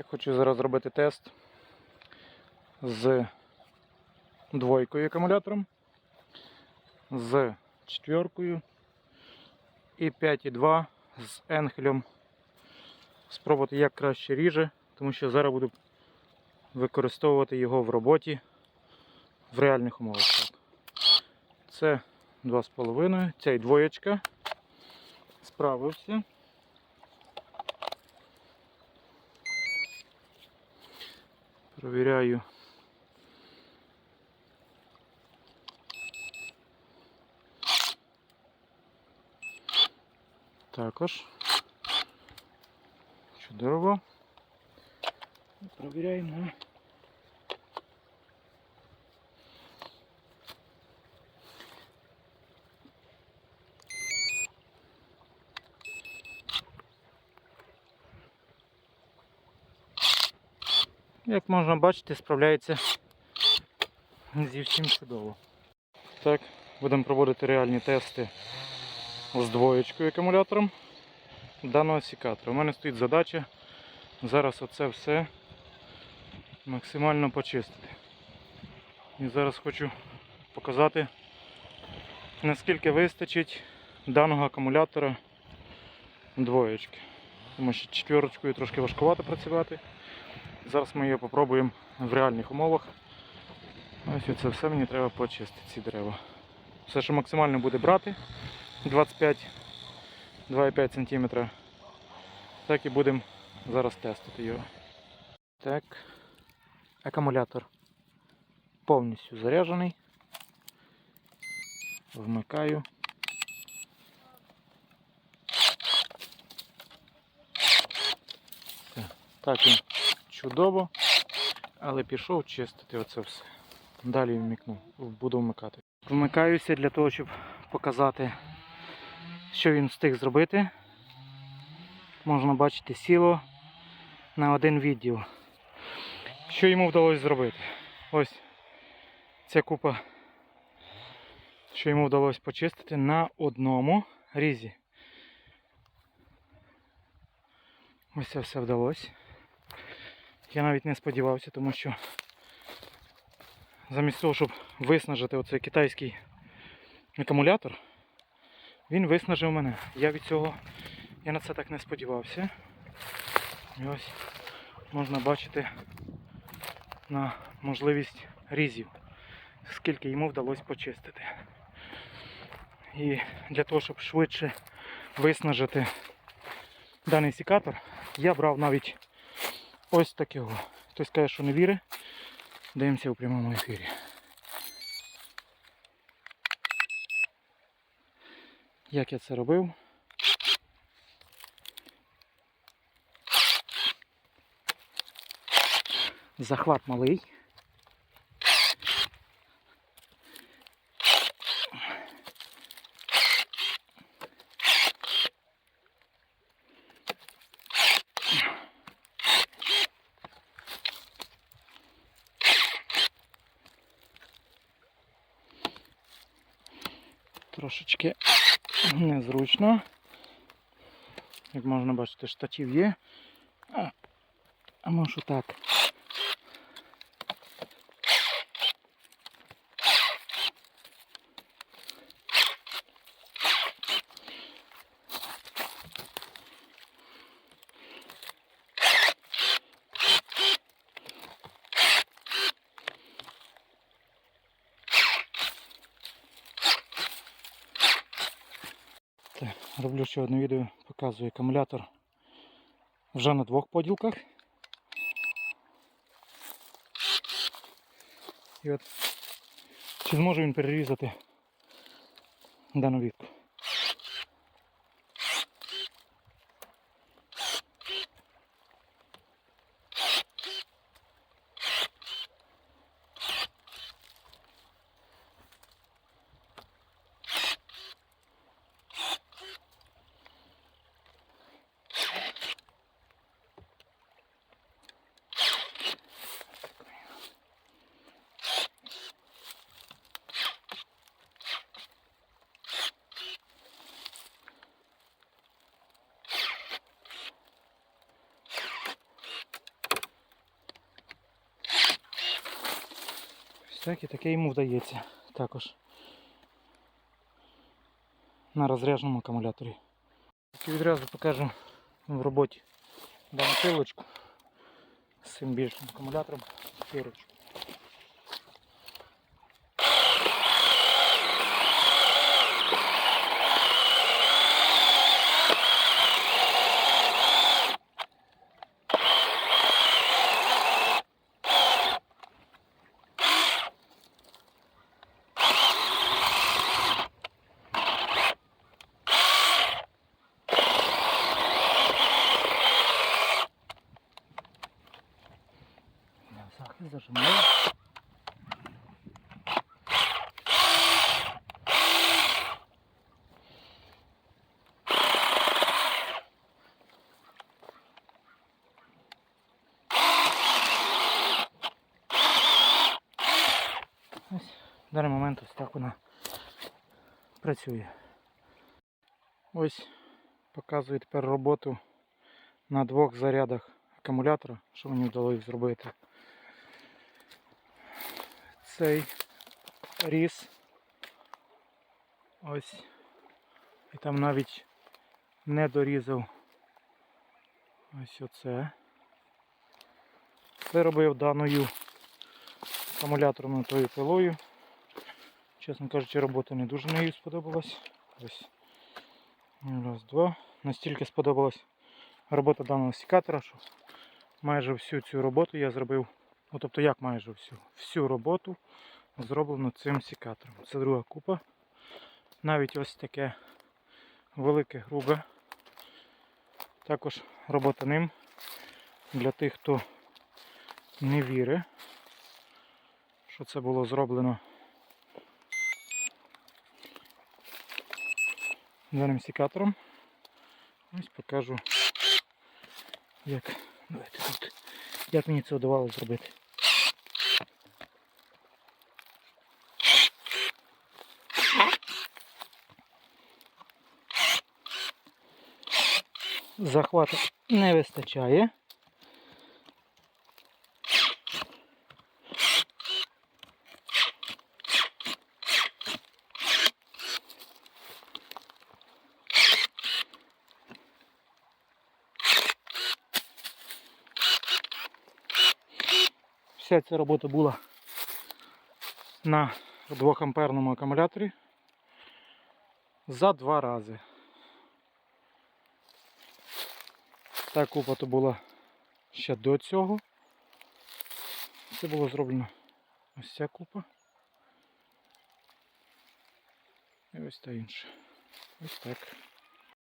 Я хочу зараз зробити тест з двойкою акумулятором, з четверкою і 5,2 з енхелем. Спробувати як краще ріже, тому що зараз буду використовувати його в роботі в реальних умовах. Це 2,5, ця й двоєчка. Справився. Провіряю. Також. Чудово. Провіряємо. Як можна бачити, справляється зі всім чудово. Так, будемо проводити реальні тести з двоєчкою акумулятором даного секатора. У мене стоїть задача зараз оце все максимально почистити. І зараз хочу показати, наскільки вистачить даного акумулятора двоєчки. Тому що четверочкою трошки важкувато працювати. Зараз ми її попробуємо в реальних умовах. Ось це все мені треба почистити ці дерева. Все, що максимально буде брати 25 2,5 см. Так і будемо зараз тестити його. Так, акумулятор повністю заряджений. Вмикаю. Так він чудово, але пішов чистити оце все. Далі вмикну, буду вмикати. Вмикаюся для того, щоб показати, що він встиг зробити. Можна бачити сіло на один відділ. Що йому вдалося зробити? Ось ця купа, що йому вдалося почистити на одному різі. Ось це все вдалося. Я навіть не сподівався, тому що замість того, щоб виснажити оцей китайський акумулятор, він виснажив мене. Я від цього я на це так не сподівався. І ось можна бачити на можливість різів, скільки йому вдалося почистити. І для того, щоб швидше виснажити даний секатор, я брав навіть ось такого. Хтось каже, що не вірить. Дивимося у прямому ефірі. Як я це робив? Захват малий. Трошечки незручно. Як можна бачити, штатів є. А, а можу так. Роблю ще одне відео, показую акумулятор вже на двох поділках. І от чи зможе він перерізати дану вітку. Так, і таке йому вдається також. На розряженому акумуляторі. Так, відразу покажу в роботі дану пилочку з цим більшим акумулятором пірочку. На захист зажимаю. Ось в даний момент ось так вона працює. Ось показую тепер роботу на двох зарядах акумулятора, що мені вдалося зробити. Цей ріс. Ось. І там навіть не дорізав ось оце. Це робив даною акумуляторною тою пилою. Чесно кажучи, робота не дуже нею сподобалась. Ось. Раз, два. Настільки сподобалась робота даного секатора, що майже всю цю роботу я зробив. Ну, тобто як майже всю? Всю роботу зроблено цим секатором. Це друга купа. Навіть ось таке велике грубе. Також робота ним для тих, хто не вірить, що це було зроблено даним секатором. Ось покажу, як, давайте тут, як мені це вдавалося зробити. Захвату не вистачає. Вся ця робота була на 2 амперному акумуляторі за два рази. Та купа то була ще до цього. Це було зроблено ось ця купа. І ось та інша. Ось так.